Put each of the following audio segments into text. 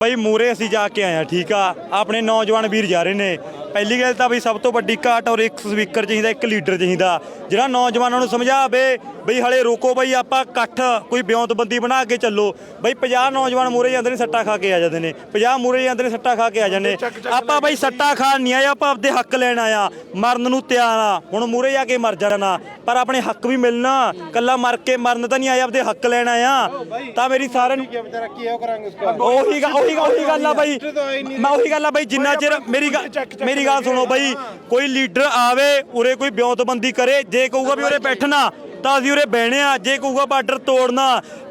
ਬਈ ਮੂਰੇ ਅਸੀਂ ਜਾ ਕੇ ਆਏ ਆ ਠੀਕ ਆ? ਆਪਣੇ ਨੌਜਵਾਨ ਵੀਰ ਜਾ ਰਹੇ ਨੇ। ਪਹਿਲੀ ਗੱਲ ਤਾਂ ਬਈ ਸਭ ਤੋਂ ਵੱਡੀ ਘਾਟ ਔਰ ਇੱਕ ਸਪੀਕਰ ਚਾਹੀਦਾ ਇੱਕ ਲੀਡਰ ਚਾਹੀਦਾ। ਜਿਹੜਾ ਨੌਜਵਾਨਾਂ ਨੂੰ ਸਮਝਾਵੇ ਬਈ ਹਲੇ ਰੋਕੋ ਬਈ ਆਪਾਂ ਇਕੱਠ ਕੋਈ ਬਿਉਂਤਬੰਦੀ ਬਣਾ ਕੇ ਚੱਲੋ। ਬਈ 50 ਨੌਜਵਾਨ ਮੂਰੇ ਜਾਂਦੇ ਨੇ ਸੱਟਾ ਖਾ ਕੇ ਆ ਜਾਂਦੇ ਨੇ। 50 ਮੂਰੇ ਜਾਂਦੇ ਨੇ ਸੱਟਾ ਖਾ ਕੇ ਆ ਜਾਂਦੇ ਆਪਾਂ ਬਈ ਸੱਟਾ ਖਾਣ ਨਹੀਂ ਆਇਆ ਆਪਾਂ ਆਪਦੇ ਹੱਕ ਲੈਣ ਆਇਆ। ਮਰਨ ਨੂੰ ਤਿਆਰ ਆ। ਹੁਣ ਮੂਰੇ ਜਾ ਕੇ ਮਰ ਜਾਣਾ। ਪਰ ਆਪਣੇ ਹੱਕ ਵੀ ਮਿਲਣਾ। ਕੱਲਾ ਮਰ ਕੇ ਮਰਨ ਤਾਂ ਨਹੀਂ ਆਇਆ ਆਪਦੇ ਹੱਕ ਲੈਣ ਆਇਆ। ਤਾਂ ਮੇਰੀ ਸਾਰਿਆਂ ਨੂੰ ਕੀ ਕਰਾਂਗੇ ਉਸ ਉਹੀ ਉਹੀ ਗੱਲ ਆ ਬਈ। ਮੈਂ ਉਹੀ ਗੱਲ ਆ ਬਈ ਜਿੰਨਾ ਚਿਰ ਮੇਰੀ ਗੱਲ ਮੇਰੀ ਗੱਲ ਸੁਣੋ ਬਈ ਕੋਈ ਲੀਡਰ ਆਵੇ ਉਰੇ ਕੋਈ ਬਿਉਂਤਬੰਦੀ ਕਰੇ ਜੇ ਕਹੂਗਾ ਵੀ ਉਰੇ ਬੈਠਣਾ ਤਾਂ ਅਸੀਂ ਉਰੇ ਬਹਿਣੇ ਆ। ਜੇ ਕਹੂਗਾ ਬਾਰਡਰ ਤੋੜਨਾ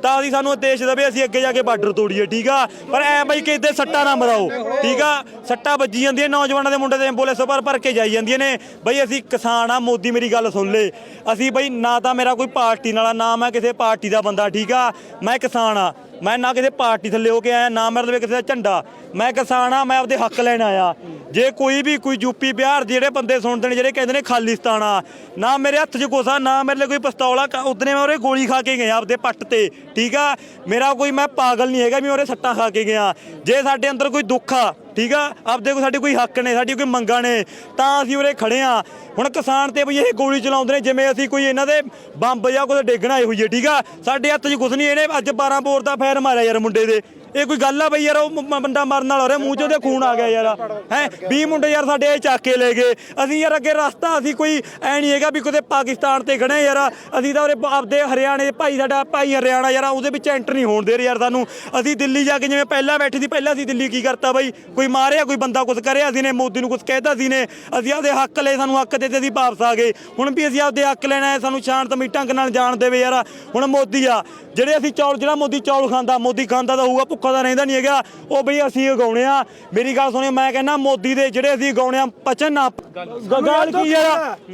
ਤਾਂ ਅਸੀਂ ਸਾਨੂੰ ਆਦੇਸ਼ ਦੇਵੇ ਅਸੀਂ ਅੱਗੇ ਜਾ ਕੇ ਬਾਰਡਰ ਤੋੜੀਏ ਠੀਕ ਆ? ਪਰ ਐ ਬਈ ਕਿ ਇੱਥੇ ਸੱਟਾ ਨਾ ਮਰਾਓ ਠੀਕ ਆ? ਸੱਟਾ ਵੱਜੀ ਜਾਂਦੀਆਂ ਨੌਜਵਾਨਾਂ ਦੇ ਮੁੰਡੇ ਦੇ ਐਂਬੂਲੈਂਸ ਪਰ ਭਰ ਕੇ ਜਾਈ ਜਾਂਦੀਆਂ ਨੇ। ਬਈ ਅਸੀਂ ਕਿਸਾਨ ਆ ਮੋਦੀ ਮੇਰੀ ਗੱਲ ਸੁਣ ਲੇ। ਅਸੀਂ ਬਈ ਨਾ ਤਾਂ ਮੇਰਾ ਕੋਈ ਪਾਰਟੀ ਨਾਲ ਆ, ਨਾ ਮੈਂ ਕਿਸੇ ਪਾਰਟੀ ਦਾ ਬੰਦਾ ਠੀਕ ਆ? ਮੈਂ ਕਿਸਾਨ ਆ। ਮੈਂ ਨਾ ਕਿਸੇ ਪਾਰਟੀ ਥੱਲੇ ਹੋ ਕੇ ਆਇਆ ਨਾ ਮੇਰੇ ਲਈ ਕਿਸੇ ਦਾ ਝੰਡਾ। ਮੈਂ ਕਿਸਾਨ ਆ ਮੈਂ ਆਪਦੇ ਹੱਕ ਲੈਣ ਆਇਆ। ਜੇ ਕੋਈ ਵੀ, ਕੋਈ ਯੂਪੀ ਬਿਹਾਰ ਦੇ ਜਿਹੜੇ ਬੰਦੇ ਸੁਣਦੇ ਨੇ ਜਿਹੜੇ ਕਹਿੰਦੇ ਨੇ ਖਾਲਿਸਤਾਨ ਆ, ਨਾ ਮੇਰੇ ਹੱਥ 'ਚ ਕੋਸਾ ਨਾ ਮੇਰੇ ਲਈ ਕੋਈ ਪਿਸਤੌਲ ਆ ਉਦਨੇ ਮੈਂ ਉਹਰੇ ਗੋਲੀ ਖਾ ਕੇ ਗਿਆ ਆਪਦੇ ਪੱਟ ਤੇ, ਠੀਕ ਆ? ਮੇਰਾ ਕੋਈ, ਮੈਂ ਪਾਗਲ ਨਹੀਂ ਹੈਗਾ ਵੀ ਉਹਰੇ ਸੱਟਾਂ ਖਾ ਕੇ ਗਿਆ। ਜੇ ਸਾਡੇ ਅੰਦਰ ਕੋਈ ਦੁੱਖ ਆ, ਠੀਕ ਆ? ਆਪਦੇ ਕੋਈ ਸਾਡੇ ਕੋਈ ਹੱਕ ਨੇ, ਸਾਡੀ ਕੋਈ ਮੰਗਾਂ ਨੇ, ਤਾਂ ਅਸੀਂ ਉਰੇ ਖੜੇ ਆ। ਹੁਣ ਕਿਸਾਨ ਤੇ ਵੀ ਇਹ ਗੋਲੀ ਚਲਾਉਂਦੇ ਨੇ, ਜਿਵੇਂ ਅਸੀਂ ਕੋਈ ਇਹਨਾਂ ਦੇ ਬੰਬ ਜਾਂ ਕੋਈ ਡੇਗਣਾ ਆਏ ਹੋਈਏ ਠੀਕ ਆ? ਸਾਡੇ ਹੱਥ 'ਚ ਕੁਝ ਨਹੀਂ, ਇਹਨੇ ਅੱਜ 12 ਬੋਰ ਦਾ ਫੈਰ ਮਾਰਿਆ ਯਾਰ ਮੁੰਡੇ ਦੇ। ਇਹ ਕੋਈ ਗੱਲ ਆ ਬਈ ਯਾਰ, ਉਹ ਮ- ਬੰਦਾ ਮਰਨ ਵਾਲਾ ਹੋ ਰਿਹਾ, ਮੂੰਹ 'ਚ ਉਹਦੇ ਖੂਨ ਆ ਗਿਆ ਯਾਰ। ਹੈ? 20 ਮੁੰਡੇ ਯਾਰ ਸਾਡੇ ਇਹ ਚੱਕ ਕੇ ਲੈ ਗਏ। ਅਸੀਂ ਯਾਰ ਅੱਗੇ ਰਸਤਾ, ਅਸੀਂ ਕੋਈ ਐ ਨਹੀਂ ਹੈਗਾ ਵੀ ਕਿਤੇ ਪਾਕਿਸਤਾਨ ਤੇ ਖੜੇ ਯਾਰ। ਅਸੀਂ ਤਾਂ ਉਰੇ ਆਪਦੇ ਹਰਿਆਣੇ ਭਾਈ, ਸਾਡਾ ਭਾਈ ਹਰਿਆਣਾ ਯਾਰ, ਉਹਦੇ ਵਿੱਚ ਐਂਟਰ ਨਹੀਂ ਹੋਣ ਦੇ ਰਹੇ ਯਾਰ ਸਾਨੂੰ। ਅਸੀਂ ਦਿੱਲੀ ਜਾ ਕੇ ਜਿਵੇਂ ਪਹਿਲਾਂ ਬੈਠੇ ਸੀ, ਪਹਿਲਾਂ ਅਸੀਂ ਦਿੱਲੀ ਕੀ ਕਰਤਾ ਬਈ? ਕੋਈ ਮਾਰਿਆ, ਕੋਈ ਬੰਦਾ ਕੁਝ ਕਰਿਆ ਸੀ ਨੇ ਮੋਦੀ ਨੂੰ ਕੁਝ ਕਹਿਤਾ ਸੀ ਨੇ। ਅਸੀਂ ਆਪਦੇ ਹੱਕ ਲਏ, ਸਾਨੂੰ ਹੱਕ ਦੇ ਦਿੱਤੇ, ਅਸੀਂ ਵਾਪਸ ਆ ਗਏ। ਹੁਣ ਵੀ ਅਸੀਂ ਆਪਦੇ ਹੱਕ ਲੈਣਾ ਹੈ ਸਾਨੂੰ ਸ਼ਾਂਤਮਈ ਢੰਗ ਨਾਲ ਜਾਣ ਦੇਵੇ ਯਾਰ। ਹੁਣ ਮੋਦੀ ਆ, ਜਿਹੜੇ ਅਸੀਂ ਚੌਲ, ਜਿਹੜਾ ਮੋਦੀ ਚੌਲ ਖਾਂਦਾ, ਮੋਦੀ ਖਾਂਦਾ ਤਾਂ ਹੋਊਗਾ, ਭੁੱਖਾ ਤਾਂ ਰਹਿੰਦਾ ਨਹੀਂ ਹੈਗਾ। ਉਹ ਬਈ ਅਸੀਂ ਉਗਾਉਣੇ ਆ। ਮੇਰੀ ਗੱਲ ਸੁਣਿਓ ਮੈਂ ਕਹਿੰਦਾ ਮੋਦੀ ਦੇ ਜਿਹੜੇ ਅਸੀਂ ਉਗਾਉਣੇ ਆ ਪਚਨ ਨਾ ਗੱਲ ਕੀ ਯਾਰ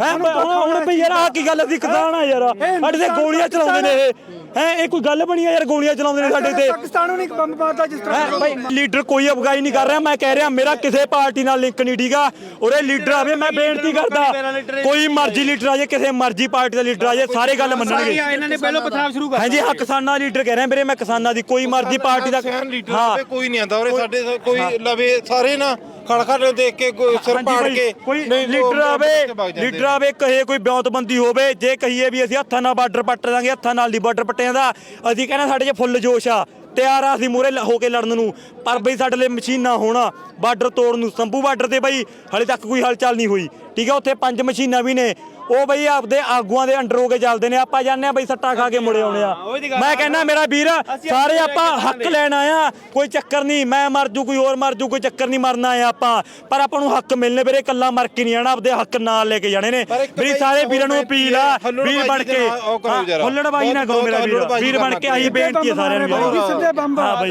ਹੈ? ਹੁਣ ਹੁਣ ਬਈ ਯਾਰ ਆ ਕੀ ਗੱਲ ਅਸੀਂ ਕਿਸਾਨ ਆ ਯਾਰ। ਸਾਡੇ ਤੇ ਗੋਲੀਆਂ ਚਲਾਉਂਦੇ ਨੇ ਇਹ। ਹੈ ਇਹ ਕੋਈ ਗੱਲ ਬਣੀ ਆ ਯਾਰ ਗੋਲੀਆਂ ਚਲਾਉਂਦੇ ਨੇ ਸਾਡੇ ਤੇ। ਪਾਕਿਸਤਾਨ ਨੂੰ ਨਹੀਂ ਬੰਬ ਮਾਰਦਾ ਜਿਸ ਤਰ੍ਹਾਂ ਭਾਈ ਲੀਡਰ ਕੋਈ ਅਫਗਾਈ ਨਹੀਂ ਕਰ ਰਿਹਾ ਮੈਂ ਕਹਿ ਰਿਹਾ ਮੇਰਾ ਕਿਸੇ ਪਾਰਟੀ ਨਾਲ ਲਿੰਕ ਨਹੀਂ ਠੀਕਾ ਉਰੇ ਲੀਡਰ ਆਵੇ ਮੈਂ ਬੇਨਤੀ ਕਰਦਾ ਕੋਈ ਮਰਜ਼ੀ ਲੀਡਰ ਆ ਜੇ ਕਿਸੇ ਮਰਜ਼ੀ ਪਾਰਟੀ ਦਾ ਲੀਡਰ ਆ ਜੇ ਸਾਰੇ ਗੱਲ ਮੰਨਣਗੇ। ਇਹਨਾਂ ਨੇ ਪਹਿਲਾਂ ਪਥਾਵ ਸ਼ੁਰੂ ਕਰ ਹਾਂਜੀ ਹਾਂ ਕਿਸਾਨਾਂ ਲੀਡਰ ਕਹਿ ਰਿਹਾ ਵੀਰੇ ਮੈਂ ਕਿਸਾਨਾਂ ਦੀ ਕੋਈ ਮਰਜ਼ੀ ਪਾਰਟੀ ਦਾ ਹਾਂ। ਕੋਈ ਨਹੀਂ ਆਂਦਾ ਉਰੇ ਸਾਡੇ ਕੋਈ ਲਵੇ ਸਾਰੇ ਨਾ। ਖੜ ਖੜ ਨੂੰ ਦੇਖ ਕੇ ਕੋਈ ਸਿਰ ਹਾਂਜੀ ਪਾੜ ਭਾਈ, ਕੇ ਕੋਈ ਨਹੀਂ, ਲੀਡਰ ਆਵੇ ਜਾਂਦੇ ਲੀਡਰ ਆਵੇ ਕਹੇ ਕੋਈ ਬਿਉਂਤਬੰਦੀ ਹੋਵੇ ਜੇ ਕਹੀਏ ਵੀ ਅਸੀਂ ਹੱਥਾਂ ਨਾਲ ਬਾਰਡਰ ਪੱਟ ਦਾਂਗੇ ਹੱਥਾਂ ਨਾਲ ਦੀ ਬਾਰਡਰ ਪੱਟਿਆਂ ਦਾ ਅਸੀਂ ਕਹਿੰਦੇ ਸਾਡੇ 'ਚ ਫੁੱਲ ਜੋਸ਼ ਆ ਤਿਆਰ ਆ ਅਸੀਂ ਮੂਰੇ ਹੋ ਕੇ ਲੜਨ ਨੂੰ ਪਰ ਬਈ ਸਾਡੇ ਲਈ ਮਸ਼ੀਨਾਂ ਹੋਣਾ ਬਾਰਡਰ ਤੋੜਨ ਨੂੰ ਸੰਭੂ ਬਾਰਡਰ ਤੇ ਬਈ ਹਲੇ ਤੱਕ ਕੋਈ ਹਲਚਲ ਨਹੀਂ ਹੋਈ ਠੀਕ ਆ ਉੱਥੇ ਪੰਜ ਮਸ਼ੀਨਾਂ ਵੀ ਨੇ ਉਹ ਬਈ ਆਪਦੇ ਆਗੂਆਂ ਦੇ ਅੰਡਰ ਹੋ ਕੇ ਚੱਲਦੇ ਨੇ ਆਪਾਂ ਜਾਂਦੇ ਆ ਬਈ ਸੱਟਾ ਖਾ ਕੇ ਮੁੜੇ ਆਉਣੇ ਆ। ਮੈਂ ਕਹਿੰਦਾ ਮੇਰਾ ਵੀਰ ਸਾਰੇ ਆਪਾਂ ਹੱਕ ਲੈਣ ਆਇਆ ਕੋਈ ਚੱਕਰ ਨਹੀਂ ਮੈਂ ਮਰ ਜੂ ਕੋਈ ਹੋਰ ਮਰ ਜੂ ਕੋਈ ਚੱਕਰ ਨਹੀਂ ਮਰਨਾ ਆਇਆ ਆਪਾਂ। ਪਰ ਆਪਾਂ ਨੂੰ ਹੱਕ ਮਿਲਨੇ ਵੀਰੇ ਕੱਲਾ ਮਰ ਕੇ ਨਹੀਂ ਆਣਾ ਆਪਦੇ ਹੱਕ ਨਾਲ ਲੈ ਕੇ ਜਾਣੇ ਨੇ। ਬਈ ਸਾਰੇ ਵੀਰਾਂ ਨੂੰ ਅਪੀਲ ਆ ਵੀਰ ਬਣ ਕੇ। ਹੁੱਲੜਬਾਜ਼ੀ ਨਾ ਕਰੋ ਮੇਰਾ ਵੀਰ। ਵੀਰ ਬਣ ਕੇ ਆਹੀ ਬੇਨਤੀ ਹੈ ਸਾਰਿਆਂ ਨੂੰ ਹਾਂ ਬਈ।